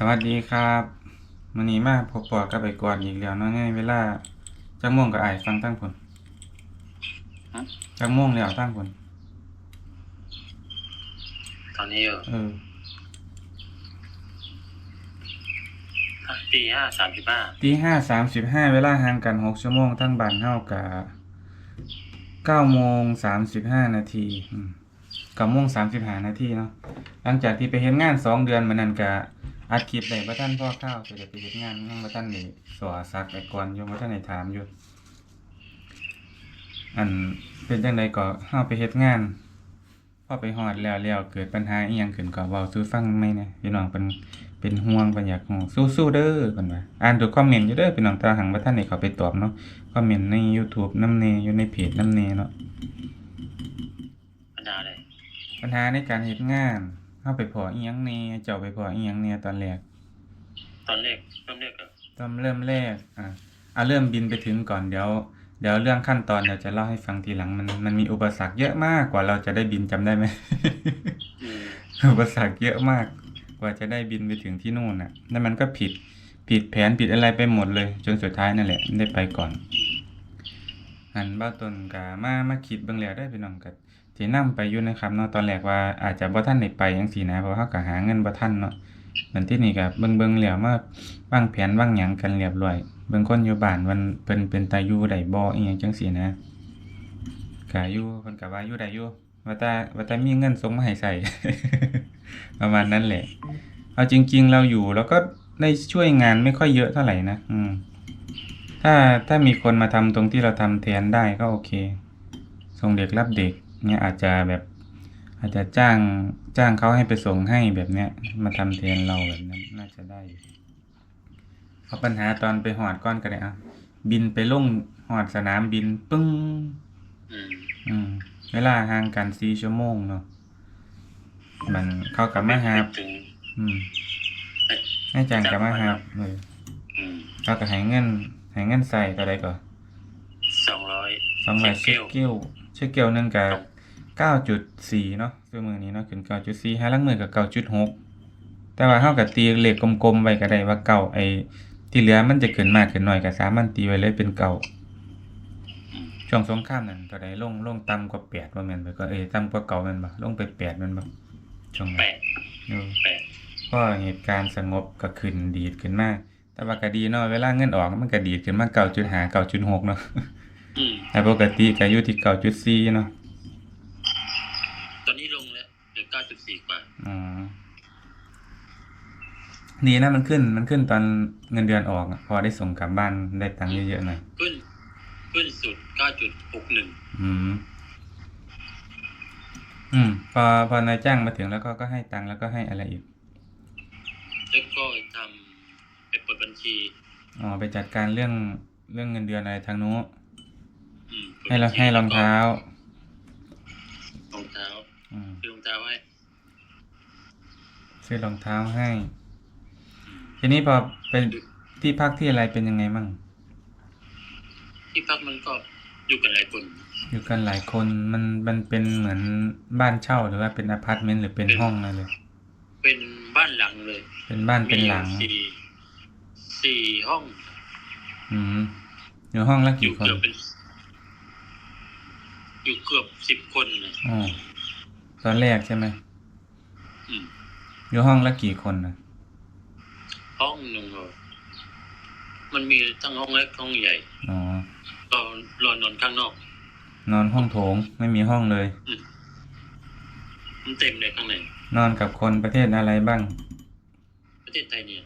สวัสดีครับมื้อนี้มาพบปะกับไอ้กวนอีกแล้วเนาะในเวลาจักโมงก็อ้ายฟังตั้งผลฮะ จักโมงแล้วตั้งผลตอนนี้อยู่เออตีห้าสามสิบห้าตีห้าสามสิบห้าเวลาห่างกันหกชั่วโมงทั้งบ้านเฮากะเก้าโมงสามสิบห้านาทีอืมเก้าโมงสามสิบห้านาทีเนาะหลังจากที่ไปเฮ็ดงานสองเดือนมานั้นกะ อัดคลิปได้บ่ทันพ่อข้าวสิได้ไปเฮ็ดงานยังบ่ทันได้สวซักไอ้กวนอยู่บ่ทันได้ถามอยู่ อันเป็นจังไดก็เฮาไปเฮ็ดงานพอไปฮอดแล้วแล้วเกิดปัญหาอีหยังขึ้นก็เว้าสู่ฟังไหมเนี่ยพี่น้องเพิ่นเป็นห่วงเพิ่นอยากฮู้สู้ๆเด้อเพิ่นว่าอ่านทุกคอมเมนต์อยู่เด้อพี่น้องแตว่าหังบ่ทันได้เข้าไปตอบเนาะคอมเมนต์ใน YouTube นำแน่อยู่ในเพจนำแน่เนาะปัญหาอะไรปัญหาในการเฮ็ดงาน เฮาไปพ้ออีหยังแหน่เจ้าไปพ้ออีหยังแหน่ตอนแรก ตอนแรกเริ่มแรกอะตอนเริ่มแรก อะเอาเริ่มบินไปถึงก่อนเดี๋ยว เดี๋ยวเรื่องขั้นตอนเดี๋ยวจะเล่าให้ฟังทีหลังมันมันมีอุปสรรคเยอะมากกว่าเราจะได้บินจำได้ไหม อืมอุปสรรคเยอะมาก กว่าจะได้บินไปถึงที่นู่นน่ะแล้วมันก็ผิดผิดแผนผิดอะไรไปหมดเลย จนสุดท้ายนั่นแหละได้ไปก่อนหันบ้าต้นกามามาคิดเบิ่งแล้วได้อพี่น้องก็ สินํไปอยู่นะครับเนาะตอนแรกว่าอาจจะบ่ทันได้ไปจังซี่นะเพราะเฮาก็หาเงินบ่ทันเนาะมันที่นี่ก็เบิ่งๆแล้วมาวางแผนวางหยังกันเรียบร้อยเบิ่งคนอยู่บ้านมันเพิ่นเป็นตาอยู่ได้บ่อีหยังจังซี่นะก็อยู่เพิ่นก็ว่าอยู่ได้อยู่ว่าแต่ว่าแต่มีเงินส่งมาให้ใช้ประมาณนั้นแหละเอาจริง ๆ เราอยู่แล้วก็ได้ช่วยงานไม่ค่อยเยอะเท่าไหร่นะอืมถ้าถ้ามีคนมาทำตรงที่เราทำแทนได้ก็โอเค ส่งเด็กรับเด็ก เนี่ยอาจจะแบบ อาจจะจ้างจ้างเขาให้ไปส่งให้แบบเนี้ย มาทำแทนเราแบบนั้นน่าจะได้อยู่เอาปัญหาตอนไปหอดก้อนก็ได้อะบินไปลงหอดสนามบินปึ้งอืมอืมเวลาห่างกันสี่ชั่วโมงเนาะมันเข้ากับมาหาไม่ถึงอืมเอ้ยให้จางกับมาหาเอออืมเขาก็ให้เงินให้เงินใส่เท่าใดก่อนสองร้อยสองร้อยเช็คเกิลเช็คเกิลหนึงกับ เก้าจุดสี่เนาะคือมือนี้เนาะขึ้นเก้าจุดสี่ห้าลังมือกับเก้าจุดหกแต่ว่าเฮาก็ตีเลขกลมๆไว้ก็ได้ว่าเก้าไอ้ที่เหลือมันจะขึ้นมากขึ้นน้อยก็สามารถตีไว้เลยเป็นเก้าอืมช่วงสงครามนั่นเท่าใดลงลงต่ำกว่าแปดว่าแม่นบ่ก็เอ้ยต่ำกว่าเก้าแม่นบ่ลงไปแปดแม่นบ่ช่วงนั้นแปดเออแปดก็เหตุการณ์สงบก็ขึ้นดีดขึ้นมาแต่ว่าก็ดีเนาะเวลาเงินออกมันก็ดีดขึ้นมาเก้าจุดห้าเก้าจุดหกเนาะอืมแต่ปกติก็อยู่ที่เก้าจุดสี่เนาะ ตอนนี้ลงแล้วเหลือเก้าจุดสี่กว่า อ๋อดีนะมันขึ้นมันขึ้นตอนเงินเดือนออกอะพอได้ส่งกลับบ้านได้ตังค์เยอะๆหน่อย ขึ้น ขึ้นสุดเก้าจุดหกหนึ่งอืม อืม พอพอนายจ้างมาถึงแล้วก็ก็ให้ตังค์แล้วก็ให้อะไรอีก แล้วก็ทำไปเปิดบัญชี อ๋อไปจัดการเรื่องเรื่องเงินเดือนอะไรทางนู้นอืมปิดให้เราบัญชีให้รองเท้ารองเท้าอืม ซื้อรองเท้าให้ ซื้อรองเท้าให้ ทีนี้พอไปที่พักที่อะไรเป็นยังไงมั่งที่พักมันก็อยู่กันหลายคน อยู่กันหลายคนมันมันเป็นเหมือนบ้านเช่าหรือว่าเป็นอพาร์ตเมนต์หรือเป็นห้องอะไรเลย เป็นบ้านหลังเลย เป็นบ้านเป็นหลังมีสี่สี่ห้อง อืมอยู่ห้องละอยู่กี่คนเกือบเป็นอยู่เกือบสิบคนนะอ๋อตอนแรกใช่ไหมอืม อยู่ห้องละกี่คนนะห้องหนึ่งอะมันมีทั้งห้องเล็กห้องใหญ่อ๋อก็รอนอนข้างนอก นอนห้องโถงไม่มีห้องเลยมันเต็มเลยข้างในนอนกับคนประเทศอะไรบ้าง ประเทศไทยเนี่ย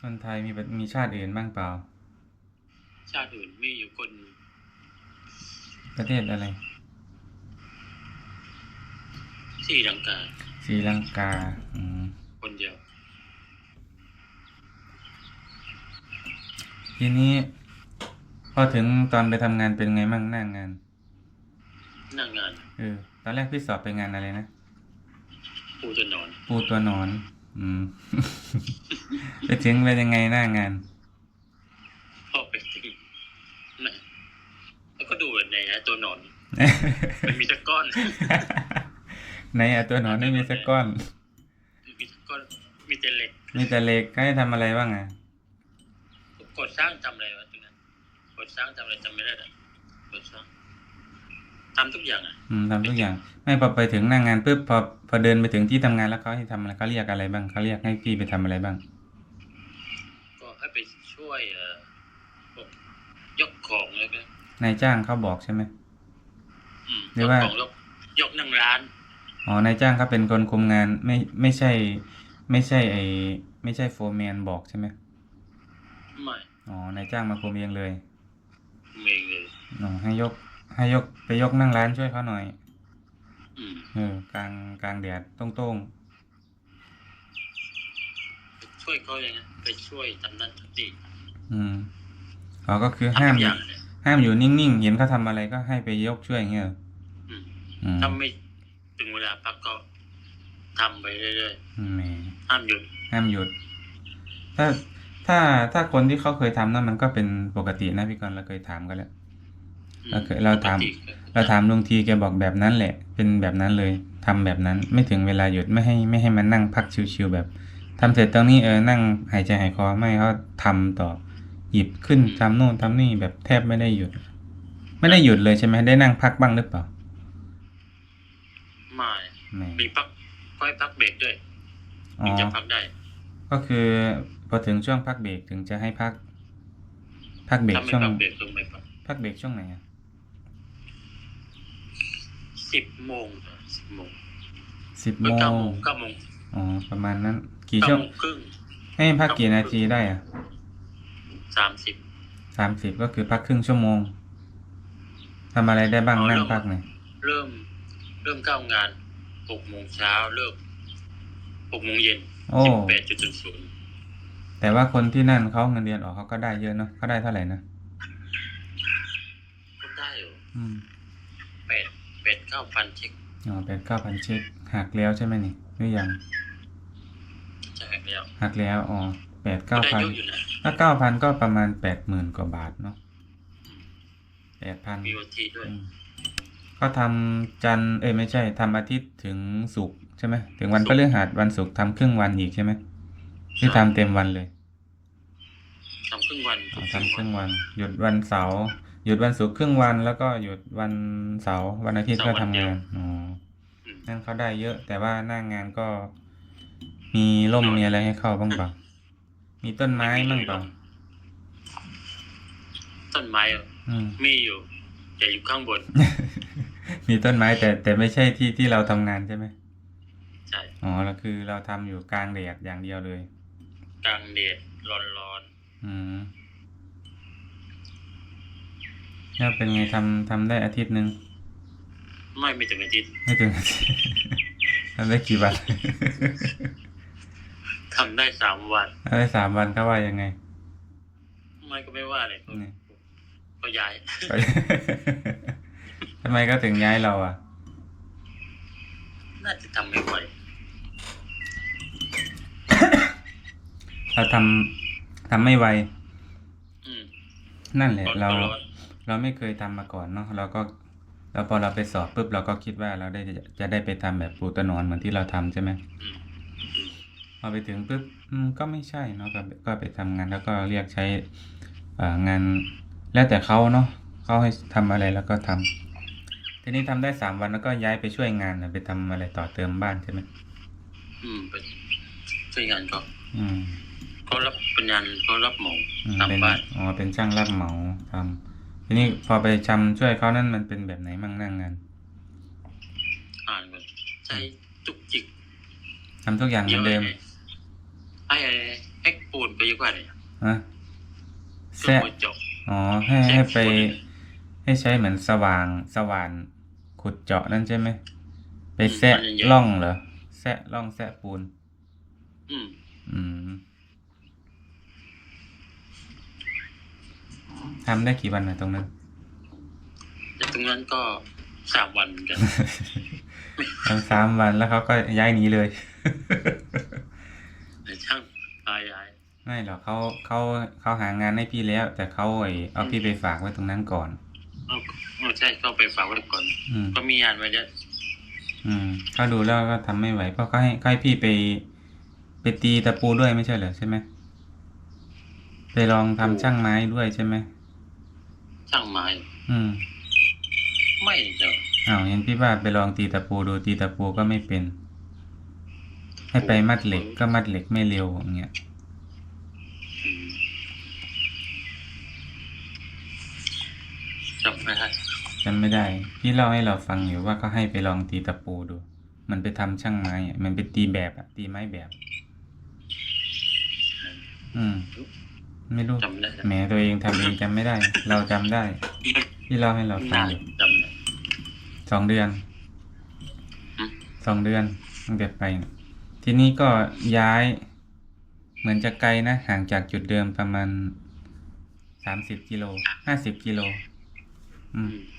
คนไทยมีประมีชาติอื่นบ้างเปล่า ชาติอื่นมีอยู่คน ประเทศอะไรที่ลังกา ศรีลังกาอืมคนเดียวทีนี้ พอถึงตอนไปทำงานเป็นไงมั่งหน้างานหน้างานเออตอนแรกพี่สอบไปงานอะไรนะปูจะนอน ปูตัวหนอน อืม ไปถึงเป็นยังไงหน้างานพ่อไปถึงนะแล้วก็ดูในนะตัวหนอน มันมีตะก้อน ในอะตัวหนอนไม่มีสักก้อน มีตะก้อนมีแต่เหล็กมีแต่เหล็กให้ทำอะไรบ้างอะกดสร้างทำอะไรวะตรงนั้นกดสร้างทำอะไรจำไม่ได้เลยกดสร้างทำทุกอย่างอะ อืมทำทุกอย่าง ไม่พอไปถึงหน้างงานปุ๊บพอพอเดินไปถึงที่ทำงานแล้วเขาให้ทำอะไรเขาเรียกอะไรบ้างเขาเรียกให้พี่ไปทำอะไรบ้าง ก็ให้ไปช่วยเอ่อพวกยกของแล้วก็นายจ้างเขาบอกใช่ไหม อืมหรืยอกว่า ของยกยกนั่งร้าน อ๋อนายจ้างเขาเป็นคนคุมงานไม่ไม่ใช่ ไม่ใช่ไอไม่ใช่โฟร์แมนบอกใช่ไหมไม่อ๋อนายจ้างมาคุมเองเลยเองเลยอ๋อให้ยก ให้ยกไปยกนั่งร้านช่วยเขาหน่อยอืมเออกลางกลางแดดโต้งช่วยเขาอย่างนั้นไปช่วยทำนั่นทำนี่ๆอืมอ๋อก็คือทำห้ามทุกอย่างเลยห้ามอยู่นิ่งๆเห็นเขาทำอะไรก็ให้ไปยกช่วยอย่างเงี้ยเหรออืมอืมถ้าไม่ ถึงเวลาพักก็ทำไปเรื่อยแหมๆห้ามหยุดห้ามหยุด ถ้าถ้าถ้าคนที่เขาเคยทำนั่นมันก็เป็นปกตินะพี่กรณ์เราเคยถามกันแล้วอืมโอเคเราทำปกติเราถามลุงทีแกบอกแบบนั้นแหละ เป็นแบบนั้นเลยทำแบบนั้นไม่ถึงเวลาหยุดไม่ให้ไม่ให้มันนั่งพักชิวๆแบบทำเสร็จตรงนี้เออนั่งหายใจหายคอไม่เขาทำต่อหยิบขึ้นทำโน่นทำนี่แบบแทบไม่ได้หยุด ไม่ได้หยุดเลยใช่ไหมได้นั่งพักบ้างหรือเปล่าไม่ไม่มีพักค่อยพักเบรกด้วยอ๋ถึงอจะพักได้ ก็คือพอถึงช่วงพักเบรกถึงจะให้พัก พักเบรกถ้าไม่ช่วงพักเบรกลงไปพักพักเบรกช่วงไหนอะสิบโมงสิบโมงสิบเมื่โมอเก้างโมงเก้าโมงอ๋อประมาณนั้น กี่เก้าช่วงโมงครึ่งให้พักกี่นาทีได้อะสามสิบสามสิบก็คือพักครึ่งชั่วโมงทำอะไรได้บ้างอ๋อนั่งเริ่มพักหน่อยเริ่ม เริ่มเข้างาน หกโมงเช้าเลิกหกโมงเย็นโอ้สิบแปดจุดศูนย์แต่ว่าคนที่นั่นเขาเงินเดือนออกเขาก็ได้เยอะเนาะเขาได้เท่าไหร่นะก็ได้อยู่อืมแปดแปดเก้าพันเช็คอ๋อแปดเก้าพันเช็คหักแล้วใช่ไหมนี่หรือยังใช่แล้วหักแล้วอ๋อแปดก็เก้าได้พันเยอะอยู่นะถ้าเก้าพันก็ประมาณแปดหมื่นกว่าบาทเนาะแปดพันมีโอทีด้วย ก็ทำจันทร์เอ้ยไม่ใช่ทำอาทิตย์ถึงศุกร์ใช่ไหมถึงวันพฤหัสวันศุกร์ทำครึ่งวันอีกใช่ไหมที่ทำเต็มวันเลยทำครึ่งวันอ๋อทำครึ่งวัน หยุดวันเสาร์หยุดวันศุกร์ครึ่งวันแล้วก็หยุดวันเสาร์วันอาทิตย์ก็ทำงานอ๋ออืมนั่นเขาได้เยอะ แต่ว่าหน้างานก็ มีร่มมีอะไรให้เข้าบ้างเปล่ามีต้นไม้บ้างเปล่าต้นไม้อะอืมมีอยู่แต่อยู่ข้างบน มีต้นไม้แต่แต่ไม่ใช่ที่ที่เราทำงานใช่ไหมใช่อ๋อแล้วคือเราทำอยู่กลางแดดอย่างเดียวเลย กลางเดดร้อนอืมแล้วเป็นไงทำทำได้อาทิตย์หนึ่งๆไม่ไม่ถึงอาทิตย์ไม่ถึงอาทิตย์ทำได้กี่วันทำได้สามวันทำได้สามวันเขาว่ายังไง ไม่ก็ไม่ว่าเลยก็นี่ก็ย้าย ทำไมก็ถึงย้ายเราอะ น่าจะทำไม่ไหวเราทำทำไม่ไว อืมนั่นแหละร้อนเราก็ร้อนเราไม่เคยทำมาก่อนเนาะเราก็แล้วพอเราไปสอบปุ๊บเราก็คิดว่าเราได้จะจะได้ไปทำแบบปูตะนอนเหมือนที่เราทำใช่ไหมอืมพอไปถึงปุ๊บอืมก็ไม่ใช่เนาะก็ก็ไปทำงานแล้วก็เรียกใช้เอ่องานแล้วแต่เขาเนาะเขาให้ทำอะไรแล้วก็ทำ ทีนี้ทำได้สามวันแล้วก็ย้ายไปช่วยงานน่ะไปทำอะไรต่อเติมบ้านใช่ไหมอืมไปช่วยงานเขาอืมเขารับเป็นงานเขารับเหมาอืมเป็นทำบ้านอ๋อเป็นช่างรับเหมาทำทีนี้พอไปทำช่วยเขานั่นมันเป็นแบบไหนมั่งนั่งงานอ่านก่อนใช้จุกจิกทำทุกอย่างเหมือนเดิมไอ้ไอ้เอ็กปูนไปเยอะกว่าเนี่ยฮะเครื่อแซะงมือจบอ๋อให้แซะให้ไปฝุ่นให้ใช้เหมือนสว่างสว่าน ขุดเจาะนั่นใช่ไหม ไปแซะมันเยอะร่องเหรอ แซะร่องแซะปูน อืม อืมทำได้กี่วันนะตรงนั้นแต่ตรงนั้นก็สามวันเหมือนกันทำสามวันแล้วเขาก็ย้ายหนีเลยแต่ช่างตายายไม่หรอกเขาเขาเขาหางานให้พี่แล้ว แต่เขาไอเอาพี่ไปฝากไว้ตรงนั้นก่อน เอาเอาใช่ก็ไปฝากไว้ก่อน อืมก็มีงานไว้แล้วอืมเขาดูแล้วก็ทำไม่ไหว เพราะเขาให้เขาให้พี่ไปไปไปตีตะปูด้วยไม่ใช่เหรอใช่ไหมไปลองทำช่างไม้ด้วยใช่ไหมช่างไม้ อืมไม่เจออ้าวเห็นพี่ว่าไปลองตีตะปูดูตีตะปูก็ไม่เป็น ให้ไปมัดเหล็กก็มัดเหล็กไม่เร็วอย่างเงี้ย อืมจำไม่ได้ จำไม่ได้ พี่เล่าให้เราฟังอยู่ว่าเขาให้ไปลองตีตะปูดู มันไปทำช่างไม้อะมันไปตีแบบอะตีไม้แบบ อืม ไม่รู้จำไม่ได้แหมตัวเองทำเองจำไม่ได้ เราจำได้ พี่เล่าให้เราฟันางนอยู่จำได้สองเดือนอืมสองเดือนตั้งแต่ไป ทีนี้ก็ย้าย เหมือนจะไกลนะ ห่างจากจุดเดิมประมาณสามสิบกิโลห้าสิบกิโล อือืมม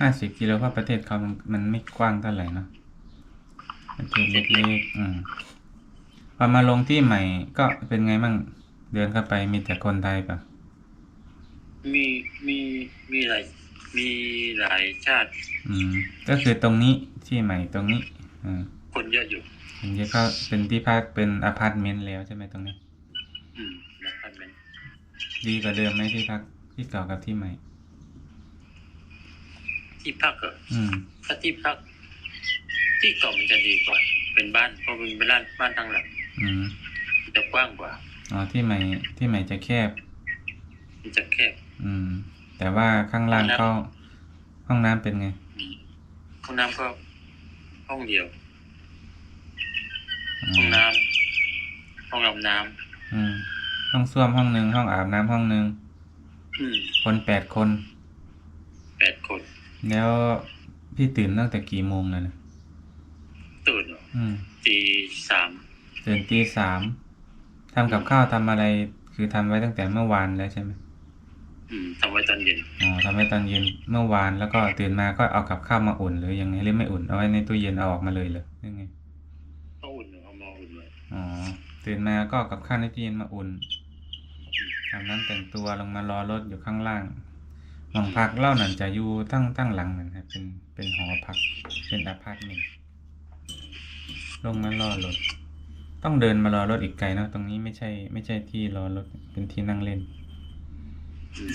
ห้าสิบกิโลเพราะประเทศเขามันมันไม่กว้างเท่าไหร่เนาะประเทศเล็กๆอืมพอมาลงที่ใหม่ก็เป็นไงมั่งเดินเข้าไปมีแต่คนไทยปะมีมีมีหลายมีหลายชาติ อืม ก็คือตรงนี้ที่ใหม่ตรงนี้อืมคนเยอะอยู่อันนี้ก็เป็นที่พักเป็นอพาร์ตเมนต์แล้วใช่ไหมตรงนี้ อืมนะครับมันดีกว่าเดิมไหมที่พักที่เก่ากับที่ใหม่ ที่พักเหรออืมถ้าที่พัก ที่เก่ามันจะดีกว่า เป็นบ้านเพราะมันเป็นบ้านบ้านทั้งหลังอืมมันจะกว้างกว่าอ๋อที่ใหม่ที่ใหม่จะแคบมันจะแคบ อืม แต่ว่าข้างล่างห้องน้ำก็ห้องน้ำเป็นไงอืมห้องน้ำก็ห้องเดียวอืห้องมน้ำห้องอาบน้อืม ห้องส้วมห้องหนึ่งห้องอาบน้ำห้องหนึ่งำอืมคนแปดคนแปดคน แล้วพี่ตื่นตั้งแต่กี่โมงเลยนะตื่นเหรออืมตีสามตื่นตีสามทำกับข้าวทำอะไร คือทำไว้ตั้งแต่เมื่อวานแล้วใช่ไหมอืมทำไว้ตอนเย็นอ๋อทำไว้ตอนเย็นเมื่อวานแล้วก็ตื่นมาก็เอากับข้าวมาอุ่นหรือยังไงหรือไม่อุ่นเอาไว้ในตู้เย็นเอาออกมาเลยเหรอยังไงก็อุ่นเหรอเอามาอุ่นไว้อ๋อตื่นมาก็เอากับข้าวในตู้เย็นมาอุ่นอาบน้ำแต่งตัวลงมารอรถอยู่ข้างล่าง ห้องพักเล่านั่นจะอยู่ตั้งตั้งหลังนั่นครับเป็นเป็นหอพัก เป็นอพาร์ตเมนต์ลงมารอรถ ต้องเดินมารอรถอีกไกลเนาะตรงนี้ไม่ใช่ ไม่ใช่ที่รอรถเป็นที่นั่งเล่นอืม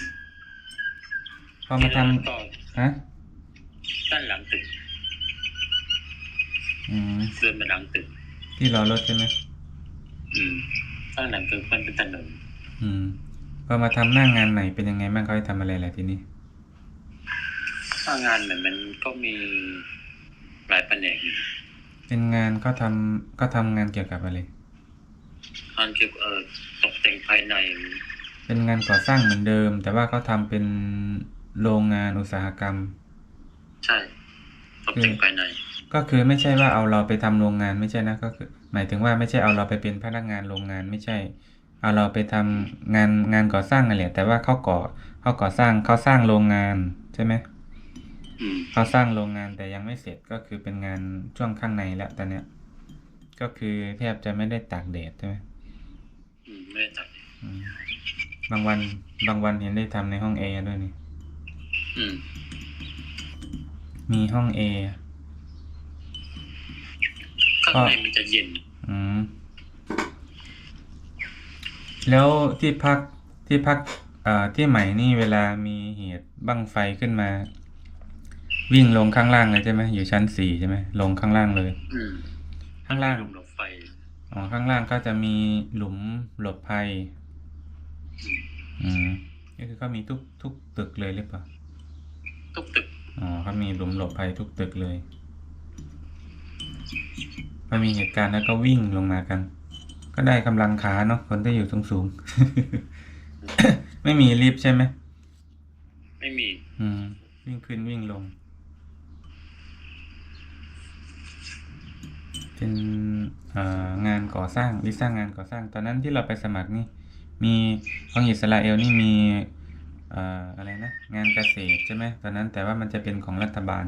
พอมาทก็ำฮะด้านหลังตึกอืมเดินมาหลังตึก ที่รอรถใช่ไหมอืมด้านหลังตึกมันเป็นถนนอืมพ อมาทำหน้างานใหม่เป็นยังไงบ้างเขาให้ทำอะไรแหละทีนี้ถ้างานเนี่ยมันก็มีหลายแผนกอยู่เป็นงานก็ทำก็ทำงานเกี่ยวกับอะไรงานเกี่ยวกับเอ่อตกแต่งภายใน เป็นงานก่อสร้างเหมือนเดิม แต่ว่าเขาทำเป็นโรงงานอุตสาหกรรม ใช่ตกแต่งภายใน ก็คือไม่ใช่ว่าเอาเราไปทำโรงงานไม่ใช่นะก็คือ หมายถึงว่าไม่ใช่เอาเราไปเป็นพนักงานโรงงานไม่ใช่ เอาเราไปทำงานงานก่อสร้างนั่นแหละแต่ว่าเขาก่อเขาก่อสร้างเขาสร้างโรงงานใช่ไหมอืมเขาสร้างโรงงานแต่ยังไม่เสร็จก็คือเป็นงานช่วงข้างในแล้วตอนเนี้ย ก็คือแทบจะไม่ได้ตากแดดใช่ไหมอืมไม่ได้ตัดอืมบางวัน บางวันเห็นได้ทำในห้องแอร์ด้วยนี่อืมมีห้องแอร์ข้างในมันจะเย็น อืม แล้วที่พักที่พักเอ่อที่ใหม่นี่เวลามีเหตุบั้งไฟขึ้นมา วิ่งลงข้างล่างเลยใช่ไหมอยู่ชั้นสี่ใช่ไหมลงข้างล่างเลยอืมข้างล่างลมหลบไฟอ๋อข้างล่างก็จะมีหลุมหลบภัย อืมก็คือเขามีทุกทุกตึกเลยหรือเปล่าทุกตึกอ๋อเขามีหลุมหลบภัยทุกตึกเลยพอมีเหตุการณ์แล้วก็วิ่งลงมากัน ก็ได้กำลังขาเนาะคนที่อยู่สูงสูงๆไม่มีลิฟต์ใช่ไหม ไม่มี อืม วิ่งขึ้นวิ่งลง เป็นเอ่องานก่อสร้างวิสร้างงานก่อสร้าง ตอนนั้นที่เราไปสมัครนี่ มีของอิสราเอลนี่มีเอ่ออะไรนะ งานเกษตรใช่ไหมตอนนั้นแต่ว่ามันจะเป็นของรัฐบาล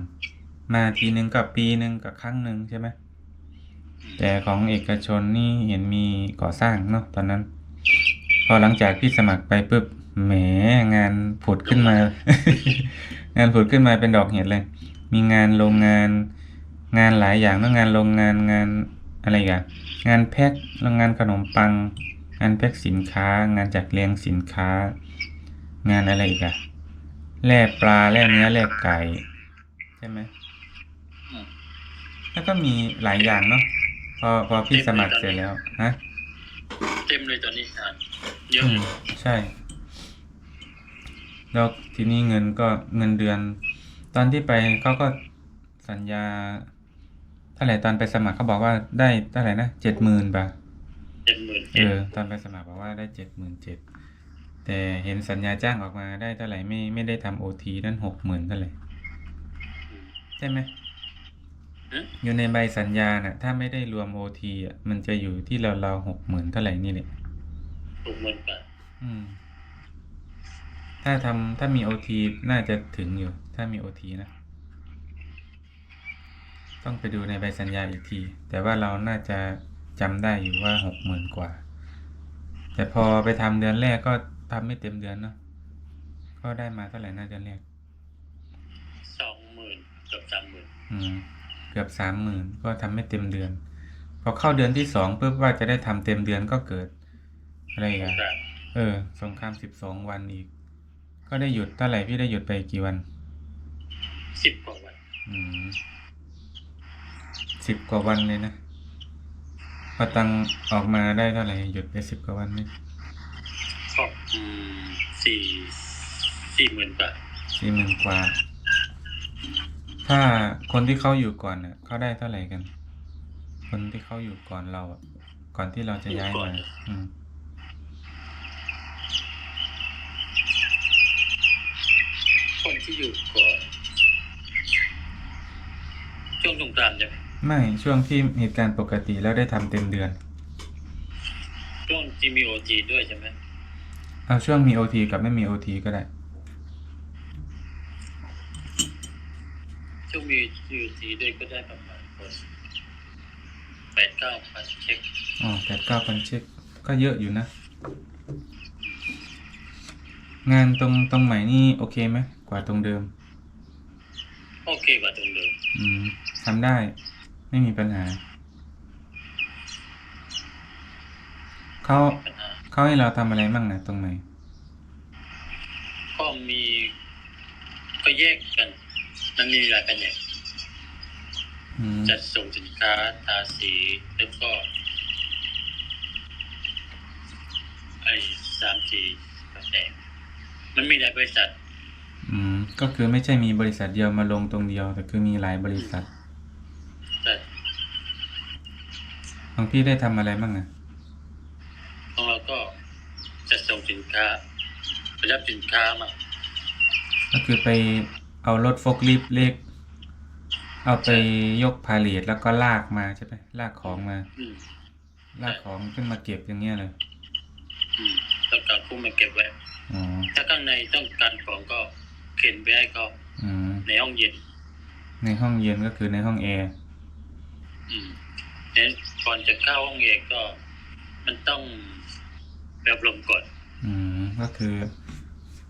มาทีหนึ่งกับปีหนึ่งกับครั้งหนึ่งใช่ไหม แต่ของเอกชนนี่เห็นมีก่อสร้างเนาะตอนนั้น พอหลังจากพี่สมัครไปปุ๊บแหมงานผุดขึ้นมา งานผุดขึ้นมาเป็นดอกเห็ดเลย มีงานโรงงาน งานหลายอย่างเนอะงานโรงงานงานอะไรกันงานแพ็คแล้วงานขนมปัง งานแพ็คสินค้า งานจัดเรียงสินค้า งานอะไรอีกอะแล่ปลาแล่เนื้อแล่ไก่ ใช่ไหมอืมแล้วก็มีหลายอย่างเนาะ พอพอพี่สมัครเสร็จแล้วฮะเต็มเลยตอนนี้อ่านเยอะอืเลมยใช่ แล้วทีนี้เงินก็เงินเดือน ตอนที่ไปเขาก็สัญญาเท่าไหร่ตอนไปสมัครเขาบอกว่าได้เท่าไหร่นะเจ็ดหมื่นบาทเจ็ดหมื่นเออตอนไปสมัครบอกว่าได้เจ็ดหมื่นเจ็ดแต่เห็นสัญญาจ้างออกมาได้เท่าไหร่ไม่ไม่ได้ทำโอทีนั่นหกหมื่นเท่าไหร่ใช่ไหม อยู่ในใบสัญญาน่ะ ถ้าไม่ได้รวมโอทีอะ มันจะอยู่ที่ราวๆหกหมื่นเท่าไหร่นี่แหละหกหมื่นบาทอืม ถ้าทำถ้ามีโอทีน่าจะถึงอยู่ ถ้ามีโอทีนะ ต้องไปดูในใบสัญญาอีกที แต่ว่าเราน่าจะจำได้อยู่ว่าหกหมื่นกว่า แต่พอไปทำเดือนแรกก็ทำไม่เต็มเดือนเนาะก็ได้มาเท่าไหร่น่าจะแรกสองหมื่นเกือบสามหมื่นอืมเกือบสามหมื่นก็ทำไม่เต็มเดือน พอเข้าเดือนที่สองปุ๊บว่าจะได้ทำเต็มเดือนก็เกิด อะไรอีกันบาทเออ สงครามสิบสองวันอีก ก็ได้หยุดเท่าไหร่พี่ได้หยุดไปกี่วันสิบกว่าวันอืมสิบกว่าวันเลยนะพอตังออกมาได้เท่าไหร่หยุดไปสิบกว่าวันนี่ก็อืมสี่สี่หมื่นบาทสี่หมื่นกว่า ถ้าคนที่เขาอยู่ก่อนเน่ะเขาได้เท่าไหร่กัน คนที่เขาอยู่ก่อนเราอะก่อนที่เราจะย้ายมาอืมคนที่อยู่ก่อนช่วงสงกรานต์ใช่ไหมไม่ช่วงที่เหตุการณ์ปกติแล้วได้ทำเต็มเดือน ช่วงที่มีโอทีด้วยใช่ไหมเอาช่วงมีโอทีกับไม่มีโอทีก็ได้ ช่วงมีโอทีด้วยก็ได้ประมาณคนแปดเก้าพันเช็คอ๋อแปดเก้าพันเช็ค ก็เยอะอยู่นะ งานตรงตรงใหม่นี่โอเคไหมกว่าตรงเดิม โอเคกว่าตรงเดิม อืมทำได้ ไม่มีปัญหา เขาปัญหาเขาให้เราทำอะไรบ้างนะตรงไหนก็มีก็แยกกัน มันมีหลายแผนกอืมจัดส่งสินค้าทาสีแล้วก็ ไอ้สามสี่แผนกมันมีหลายบริษัท อืม ก็คือไม่ใช่มีบริษัทเดียวมาลงตรงเดียว แต่คือมีหลายบริษัทแต่ของพี่ได้ทำอะไรบ้างนะของเราก็จัดส่งสินค้าไปรับสินค้ามา ก็คือไป เอารถโฟล์คลิฟต์เล็ก เอาไปยกพาเลทแล้วก็ลากมาใช่ไหมลากของมา อืมลากของขึ้นมาเก็บอย่างเงี้ยเลยอืมต้องการคู่มาเก็บไว้ อ๋อถ้าข้างในต้องการของก็เข็นไปให้เขาอืมในห้องเย็น ในห้องเย็นก็คือในห้องแอร์อืมเนี่ยก่อนจะเข้าห้องเย็นก็ มันต้องแบบลมก่อน อืมก็คือ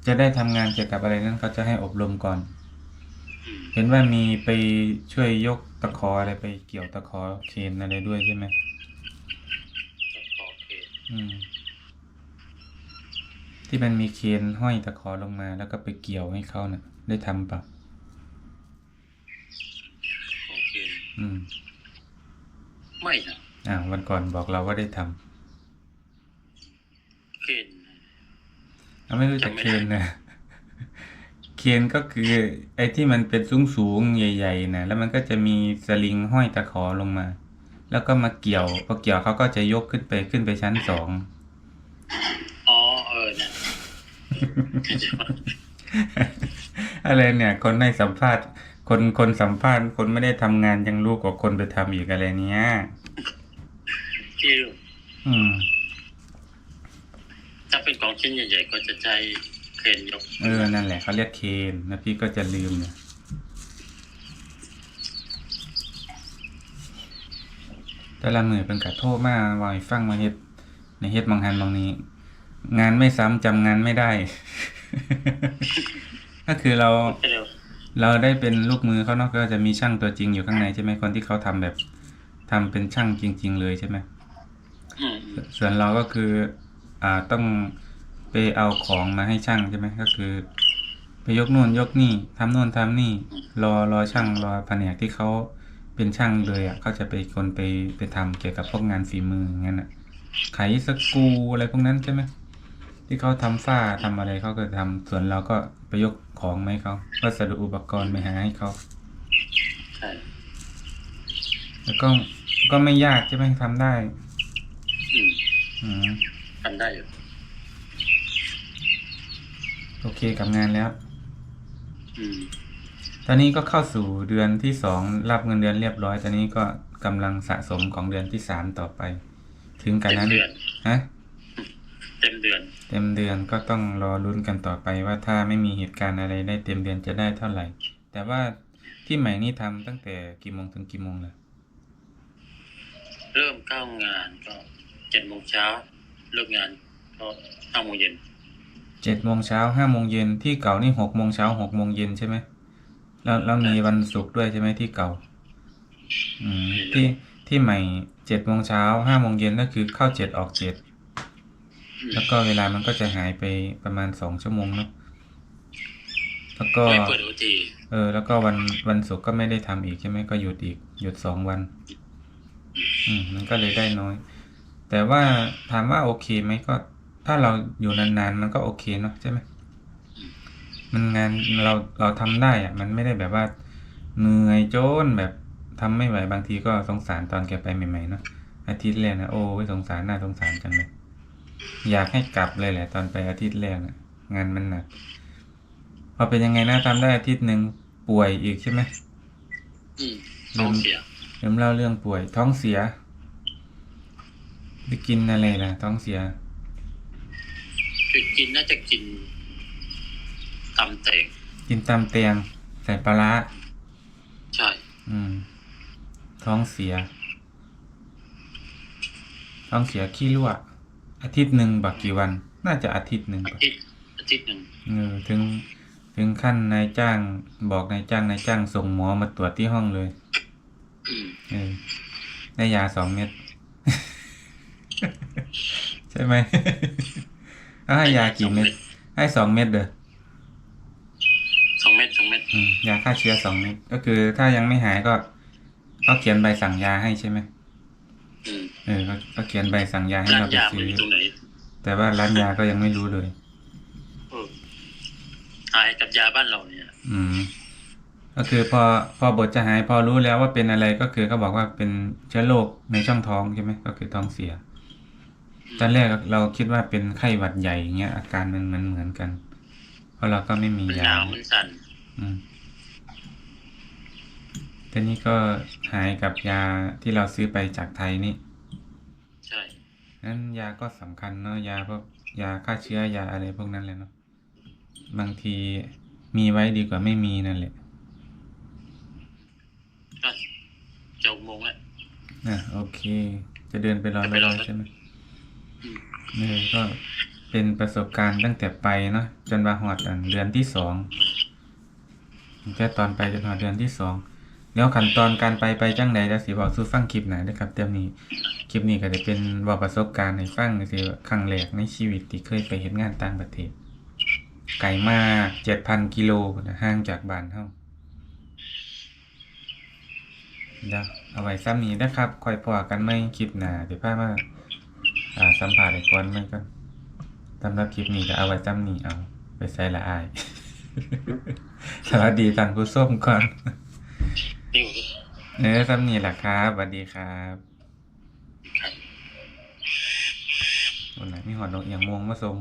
จะได้ทำงานเกี่ยวกับอะไรนั้นเขาจะให้อบรมก่อนอืม เห็นว่ามีไปช่วยยกตะขออะไรไปเกี่ยวตะขอเคนอะไรด้วยใช่ไหมก็ขอเคนอืม ที่มันมีเคนห้อยตะขอลงมา แล้วก็ไปเกี่ยวให้เขาน่ะ ได้ทำปะขอเคนอืมไม่นะอ่าวันก่อนบอกเราว่าได้ทำเคนเราไม่รู้จักจำไม่เคนได้นะ เคนก็คือไอ้ที่มันเป็นสูงสูงๆใหญ่ๆนะแล้วมันก็จะมีสลิงห้อยตะขอลงมา แล้วก็มาเกี่ยวพอเกี่ยวเขาก็จะยกขึ้นไปขึ้นไปชั้นสองอ๋อเออนะอะไรเนี่ย คนให้สัมภาษณ์ คนคนสัมภาษณ์ คนไม่ได้ทำงานยังรู้กว่าคนไปทำอีกอะไรเนี้ยที่อืม ถ้าเป็นของชิ้นใหญ่ๆก็จะใช้เคนยกเออ นั่นแหละเขาเรียกเคนแล้วพี่ก็จะลืมเนี่ยแต่ละมือเป็นกระโทษมากวายฟังมาเฮ็ดในเฮ็ดบางหันบางนี้ งานไม่ซ้ำจำงานไม่ได้ ก็คือเราเร็วเราได้เป็นลูกมือเขาเนาะก็จะมีช่างตัวจริงอยู่ข้างในใช่ไหมคนที่เขาทำแบบทำเป็นช่างจริง ๆ เลยใช่ไหมอืมอืมส่วนเราก็คือ อ่าต้อง ไปเอาของมาให้ช่างใช่ไหมก็คือ ไปยกนู่นยกนี่ทำนู่นทำนี่ รอรอช่างรอแผนกที่เขาเป็นช่างเลยอะเขาจะไปคนไปไปทำเกี่ยวกับพวกงานฝีมืออย่างนั้นอะไขสกรูอะไรพวกนั้นใช่ไหมที่เขาทำฝ้าทำอะไรเขาก็ทำส่วนเราก็ไปยกของมาให้เขาวัสดุอุปกรณ์ไปหาให้เขาใช่แล้วก็ก็ไม่ยากใช่ไหมทำได้อืมอืมทำได้อยู่ โอเคกับงานแล้ว อืมตอนนี้ก็เข้าสู่เดือนที่สองรับเงินเดือนเรียบร้อย ตอนนี้ก็กำลังสะสมของเดือนที่สามต่อไป ถึงกันเต็มนั้นเดือนฮะเต็มเดือน เต็มเดือนก็ต้องรอลุ้นกันต่อไปว่าถ้าไม่มีเหตุการณ์อะไรได้เต็มเดือนจะได้เท่าไหร่ แต่ว่าที่ใหม่นี่ทำตั้งแต่กี่โมงถึงกี่โมงเลยเริ่มเข้างานก็เจ็ดโมงเช้าเลิกงานก็ห้าโมงเย็น เจ็ดโมงเช้าห้าโมงเย็นที่เก่านี่หกโมงเช้าหกโมงเย็นใช่ไหมแล้วแล้วมีวันศุกร์ด้วยใช่ไหมที่เก่า อืมที่ที่ใหม่เจ็ดโมงเช้าห้าโมงเย็นก็คือเข้าเจ็ดออกเจ็ดอืมแล้วก็เวลามันก็จะหายไปประมาณสองชั่วโมงเนาะแล้วก็ไม่เปิดโอทีเออ แล้วก็วันวันศุกร์ก็ไม่ได้ทำอีกใช่ไหมก็หยุดอีกหยุดสองวัน อืมมันก็เลยได้น้อย แต่ว่าถามว่าโอเคไหมก็ ถ้าเราอยู่นานๆมันก็โอเคเนาะใช่ไหมมันงานเราเราทำได้อะมันไม่ได้แบบว่าเหนื่อยจนแบบทำไม่ไหวบางทีก็สงสารตอนแกไปใหม่ๆเนาะอาทิตย์แรกนะโอ้ยสงสารน่าสงสารจังเลยอยากให้กลับเลยแหละตอนไปอาทิตย์แรกนะงานมันหนักพอเป็นยังไงนะทำได้อาทิตย์หนึ่งป่วยอีกใช่ไหมอืมท้องเสียเริ่มเล่าเรื่องป่วยท้องเสียไปกินอะไรล่ะท้องเสีย คือกินน่าจะกินตำแตงกินตำเตียง ใส่ปลาร้าใช่ อืม ท้องเสีย ท้องเสียขี้รั่วอาทิตย์หนึ่งบักกี่วัน น่าจะอาทิตย์หนึ่งอาบักทิตย์อาทิตย์หนึ่งเออถึง ถึงขั้นนายจ้าง บอกนายจ้างนายจ้างส่งหมอมาตรวจที่ห้องเลยอืมเออได้ยาสองเม็ด ใช่ไหม เอาให้ยากี่เม็ด ให้สองเม็ดเด้อสองเม็ดสองเม็ดอืมยาฆ่าเชื้อสองเม็ด ก็คือถ้ายังไม่หายก็เขาเขียนใบสั่งยาให้ใช่ไหมอืมเออเขาเขาเขียนใบสั่งยาให้ร้านเราไปยามันซื้ออยู่ตรงไหนแต่ว่าร้านยาก็ยังไม่รู้เลยเออหายกับยาบ้านเราเนี่ย อืม ก็คือพอพอบทจะหายพอรู้แล้วว่าเป็นอะไรก็คือเขาบอกว่าเป็นเชื้อโรคในช่องท้องใช่ไหมก็คือท้องเสีย ตอนแรกเราคิดว่าเป็นไข้หวัดใหญ่อย่างเงี้ยอาการมันมันเหมือนกัน เพราะเราก็ไม่มีมันหยานาวมันสั่นอืมทีนี้ก็หายกับยาที่เราซื้อไปจากไทยนี่ ใช่นั้นยาก็สำคัญเนาะยาพวกยาฆ่าเชื้อยาอะไรพวกนั้นเลยเนาะบางทีมีไว้ดีกว่าไม่มีนั่นแหละก็จะหกโมงแล้วอะโอเค จะเดินไปรอจะรไปรออใช่ไหมอืม เออก็เป็นประสบการณ์ตั้งแต่ไปเนาะจนมาหอดเดือนที่สองแค่ตอนไปจนหอดเดือนที่สองแล้วขั้นตอนการไปไปจังใดจะสิบอกสู้ฟังคลิปไหนนะครับเดี๋ยวนี้คลิปนี้ก็จะเป็นบอกประสบการณ์ให้ฟังสิว่าครั้งแรกในชีวิตที่เคยไปเห็นงานต่างประเทศ ไกลมากเจ็ดพันกิโลนะห่างจากบ้านเฮาเดี๋ยวเอาไว้ซ้ำนี้นะครับคอยพอกันไม่คลิปหนาเดี๋ยวพามา อ่าสัมภาษณ์ไอ้ก่อนไม่ก่อนสำหรับคลิปนี้ก็เอาไว้ซ้ำนี้เอา ไปใส่ละอาย สวัสดีท่านผู้ชมก่อนนี่ผมเออซ้ำนี้แหละครับสวัสดีครับครับวันไหนมีหอดดอกเอียงม่วงมาส่ง